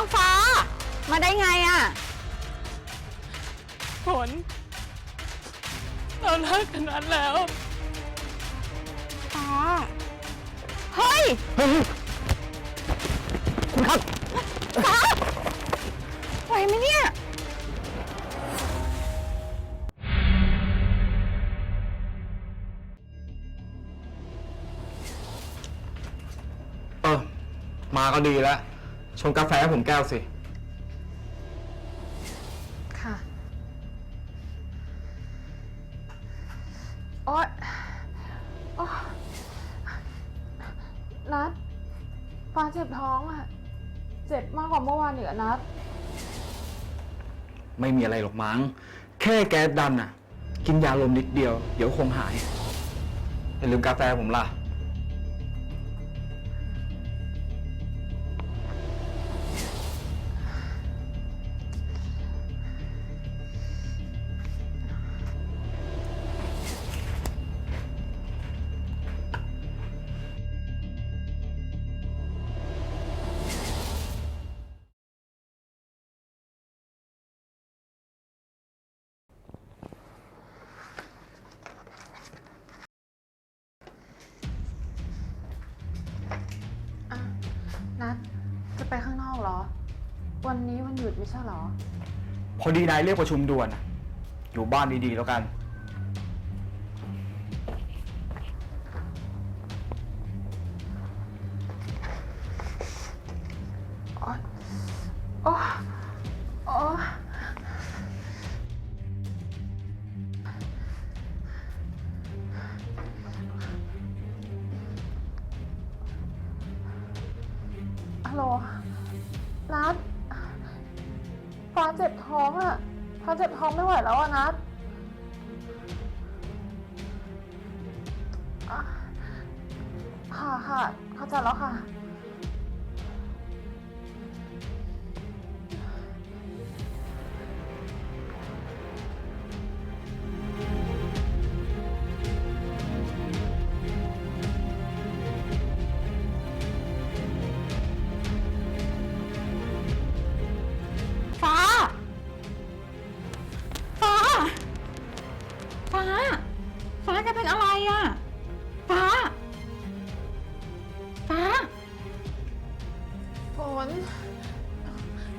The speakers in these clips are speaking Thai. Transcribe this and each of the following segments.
าวฟ้า มาได้ไงอะฝนเราเลิกกันนั้นแล้ว ฟ้าเฮ้ยเฮ้ย คุณครับ ฟ้าไหวไหมเนี่ย เออ มาก็ดีแล้ว ชงกาแฟให้ผมแก้วสิ ค่ะ โอ๊ยโอ๊ยนัดฟ้าเจ็บท้องอะเจ็บมากกว่าเมื่อวานอีกอะนัด ไม่มีอะไรหรอกมั้ง แค่แก๊สดันน่ะ กินยาลมนิดเดียว เดี๋ยวคงหายอย่าลืมกาแฟผมล่ะอะ ไปข้างนอกเหรอ วันนี้วันหยุดไม่ใช่เหรอ พอดีนายเรียกประชุมด่วนน่ะอยู่บ้านดีๆแล้วกัน โอ๊ยโอ๊ยโอ๊ยฮัลโหล นัดฟ้าเจ็บท้องอะฟ้าเจ็บท้องไม่ไหวแล้วอะนัดอะค่ะค่ะ เข้าใจแล้วค่ะ ฝน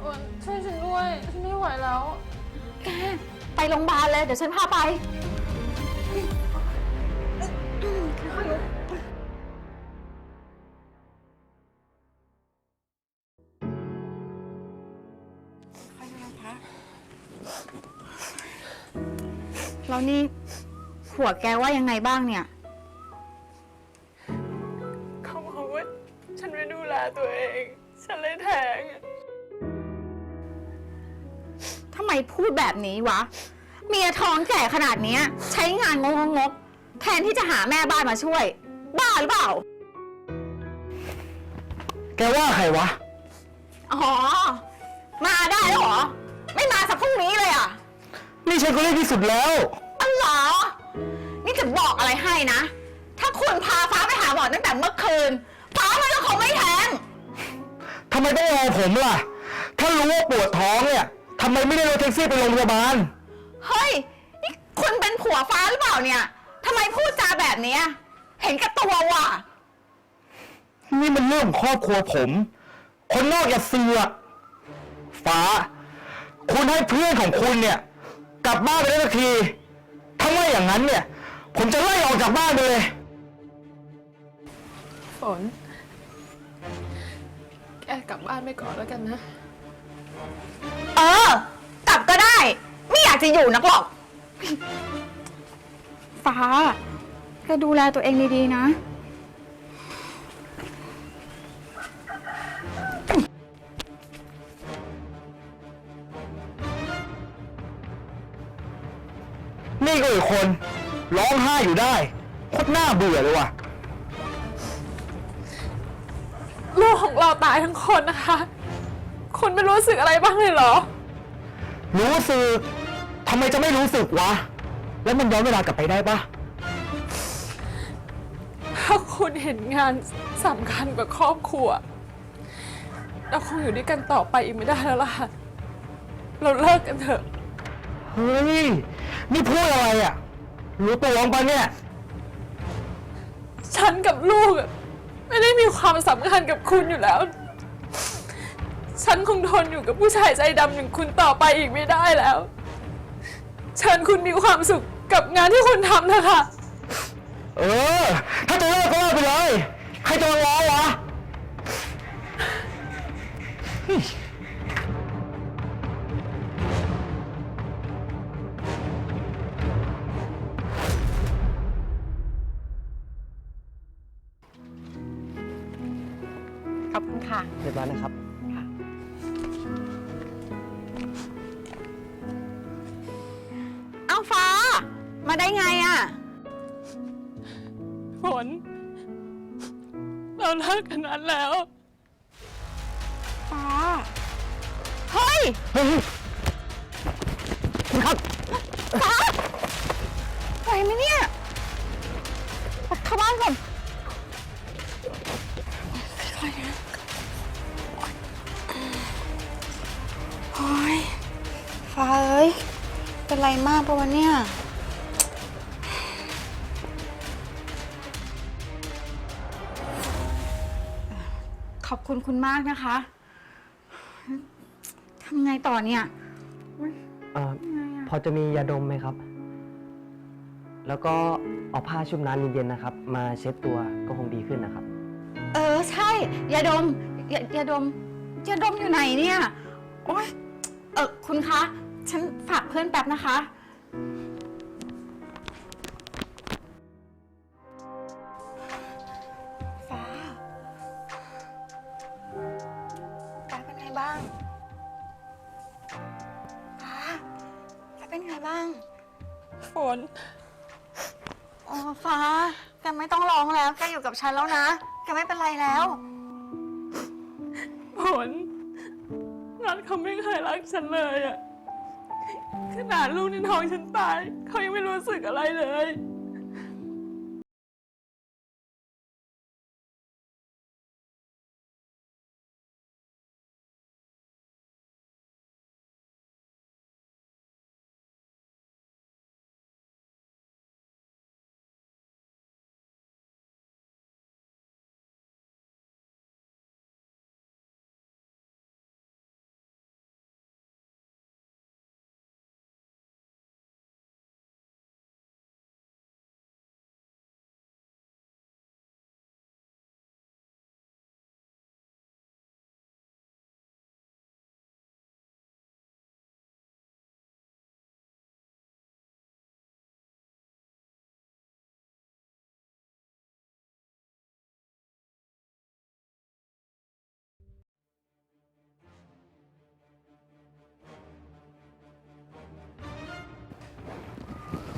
ฝนช่วยฉันด้วย ฉันไม่ไหวแล้ว แก ไปโรงพยาบาลเลย เดี๋ยวฉันพาไป แล้วนี่หัวแกว่ายังไงบ้างเนี่ย เขาบอกว่าฉันไม่ดูแลตัวเอง ฉันเลยแท้งทำไมพูดแบบนี้วะ เมียท้องแก่ขนาดเนี้ย ใช้งานงงงกๆแทนที่จะหาแม่บ้านมาช่วย บ้าหรือเปล่า แกว่าใครวะ อ๋อ มาได้แล้วเหรอ ไม่มาสักพรุ่งนี้เลยอะนี่ฉันก็เรียกที่สุดแล้วอ๋อเหรอ นี่จะบอกอะไรให้นะ ถ้าคุณพาฟ้าไปหาหมอตั้งแต่เมื่อคืน ฟ้ามันก็คงไม่แทงทำไมต้องรอผมล่ะ ถ้ารู้ว่าปวดท้องเนี่ยทำไมไม่ได้รถแท็กซี่ไปโรงพยาบาล เฮ้ย นี่คุณเป็นผัวฟ้าหรือเปล่าเนี่ยทำไมพูดจาแบบเนี้ยเห็นกับตัวว่ะ นี่มันเรื่องของครอบครัวผม คนนอกอย่าเสือกฟ้า คุณให้เพื่อนของคุณเนี่ย กลับบ้านไปได้สักทีถ้าไม่อย่างนั้นเนี่ย ผมจะไล่ออกจากบ้านไปเลย ฝน แกกลับบ้านไปก่อนแล้วกันนะ เออ กลับก็ได้ ไม่อยากจะอยู่นักหรอก ฟ้าแกดูแลตัวเองดีๆนะ นี่ก็อีกคน ร้องไห้อยู่ได้โคตรน่าเบื่อเลยว่ะ ของเราตายทั้งคนนะคะ คุณไม่รู้สึกอะไรบ้างเลยเหรอ รู้สึกทำไมจะไม่รู้สึกวะ แล้วมันย้อนเวลากลับไปได้ปะถ้าคุณเห็นงานสำคัญกว่าครอบครัว เราคงอยู่ด้วยกันต่อไปอีกไม่ได้แล้วล่ะค่ะเราเลิกกันเถอะ เฮ้ย นี่พูดอะไรอะรู้ตัวลงปะเนี่ย ฉันกับลูกอะ ไม่ได้มีความสำคัญกับคุณอยู่แล้ว ฉันคงทนอยู่กับผู้ชายใจดำอย่างคุณต่อไปอีกไม่ได้แล้ว เชิญคุณมีความสุขกับงานที่คุณทำเถอะค่ะ เออ ถ้าจะเลิกก็เลิกไปเลย ใครจะมาล้อวะ ฝน เราเลิกกันนั้นแล้วฟ้าเฮ้ย เฮ้ยคุณครับฟ้าไหวไหมเนี่ยเข้าบ้านก่อนค่อยๆนะโอ้ยฟ้าเอ้ย เป็นไรมากปะวะเนี่ย อบคุณคุณมากนะคะทำไงต่อเนี่ยเอ่อพอจะมียาดมไหมครับ แล้วก็เอาผ้าชุบน้ำเย็นๆนะครับ มาเช็ดตัวก็คงดีขึ้นนะครับ เออ ใช่ยาดมยายาดมยาดมอยู่ไหนเนี่ย โอ๊ยเออคุณคะ ฉันฝากเพื่อนแป๊บนะคะ น โอ้ฟ้า แกไม่ต้องร้องแล้ว แกอยู่กับฉันแล้วนะ แกไม่เป็นไรแล้ว ผลนัดเขาไม่เคยรักฉันเลยอะขนาดลูกในท้องฉันตาย เขายังไม่รู้สึกอะไรเลย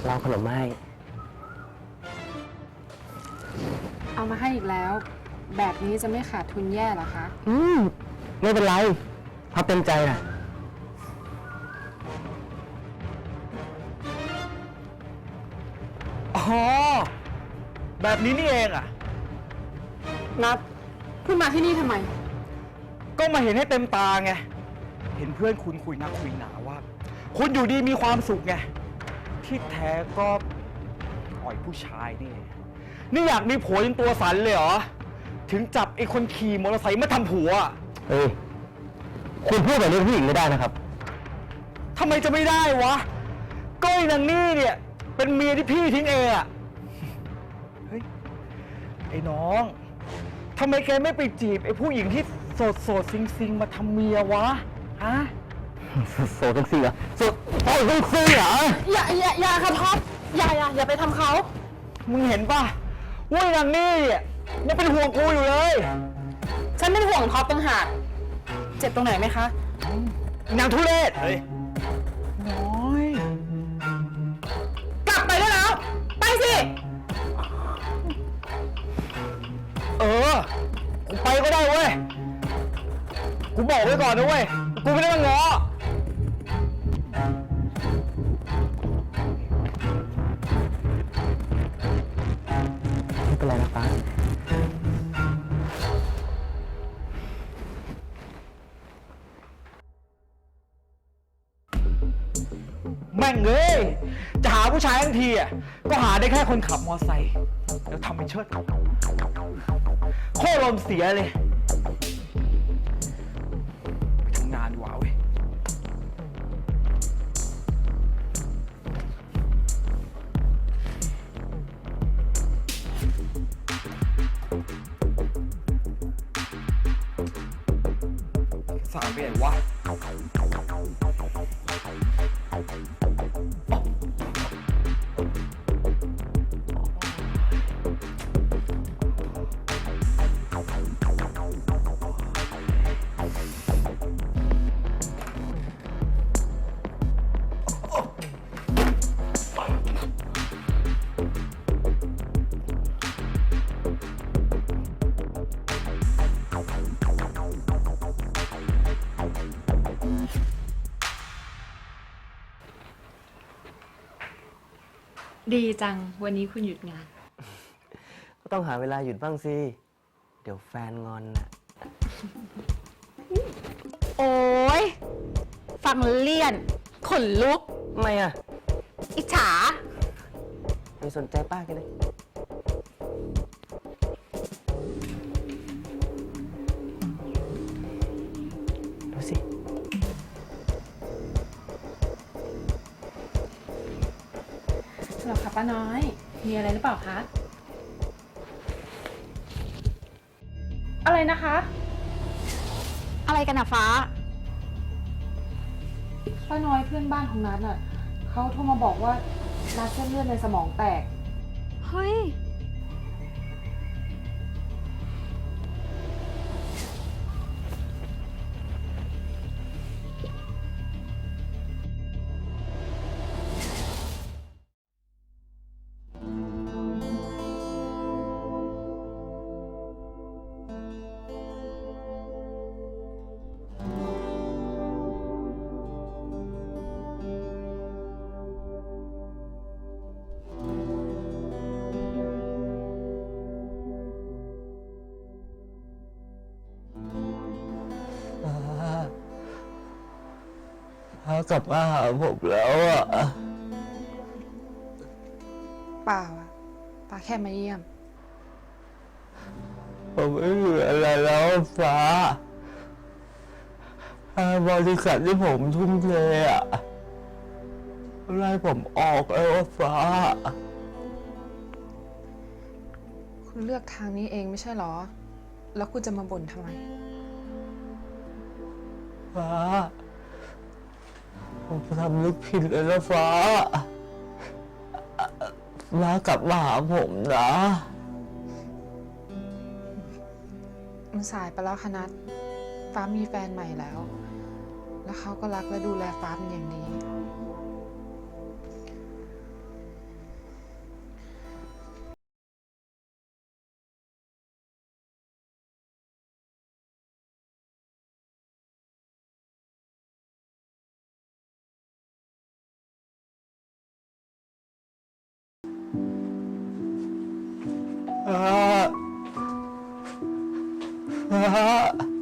เราขนมมาให้ เอามาให้อีกแล้ว แบบนี้จะไม่ขาดทุนแย่เหรอคะ อืม ไม่เป็นไรพับเต็มใจนะอ๋อ แบบนี้นี่เองอะ นัดคุณมาที่นี่ทำไม ก็มาเห็นให้เต็มตาไง เห็นเพื่อนคุณคุยนักคุยหนาว่า คุณอยู่ดีมีความสุขไง ที่แท้ก็อ่อยผู้ชายนี่ นี่อยากมีผัวจนตัวสันเลยเหรอ ถึงจับไอ้คนขี่มอเตอร์ไซค์มาทำผัวอะเฮ้ยคุณพูดแบบนี้กับผู้หญิงไม่ได้นะครับ ทำไมจะไม่ได้วะก็ไอ้นางนี่เนี่ย เป็นเมียที่พี่ทิ้งเองอะเฮ้ย ไอ้น้องทำไมแกไม่ไปจีบไอ้ผู้หญิงที่โสดโสดซิงซิงมาทำเมียวะ ฮะ โซจังซี่เหรอโซโซจังซี่เหรออย่าอย่าอย่าค่ะท็อปอย่าอย่าอย่าไปทำเขา มึงเห็นป่ะว่าไอ้นางนี่เนี่ยยังเป็นห่วงกูอยู่เลยฉันเป็นห่วงท็อปต่างหากเจ็บตรงไหนไหมคะ นางทุเรศเฮ้ยน้อยกลับไปได้แล้ว ไปสิ เออกูไปก็ได้เว้ยกูบอกไว้ก่อนนะเว้ยกูไม่ได้มาง้อ ม่งเอ้ยจะหาผู้ชายทั้งทีอะก็หาได้แค่คนขับมอไซค์แล้วทำเป็นเชิดโคตรลมเสียเลยไปทำงานดีกว่าเว้ยสารไปไหนวะ ดีจัง วันนี้คุณหยุดงาน ก็ต้องหาเวลาหยุดบ้างสิ เดี๋ยวแฟนงอนน่ะ โอ้ยฟังเลี่ยน ขนลุก ทำไมอะ อิจฉา ไม่สนใจป้ากันเลยาน้อย มีอะไรหรือเปล่าคะ อะไรนะคะ อะไรกันอะฟ้า ป้าน้อยเพื่อนบ้านของนัทอะเขาโทรมาบอกว่านัทเส้นเลือดในสมองแตก เฮ้ย กลับมาหาผมแล้วอะเปล่าอะป้าแค่มาเยี่ยม ผมไม่เหลืออะไรแล้วฟ้าบริษัทที่ผมทุ่มเทอะไล่ผมออกแล้วอะฟ้า คุณเลือกทางนี้เองไม่ใช่เหรอ แล้วคุณจะมาบ่นทำไม ฟ้า ผมทำลึกผิดเลยนะฟ้า ฟ้ากลับมาหาผมนะ มันสายไปแล้วค่ะนัดฟ้ามีแฟนใหม่แล้ว แล้วเขาก็รักและดูแลฟ้าเป็นอย่างดี ฟ้าฟ้า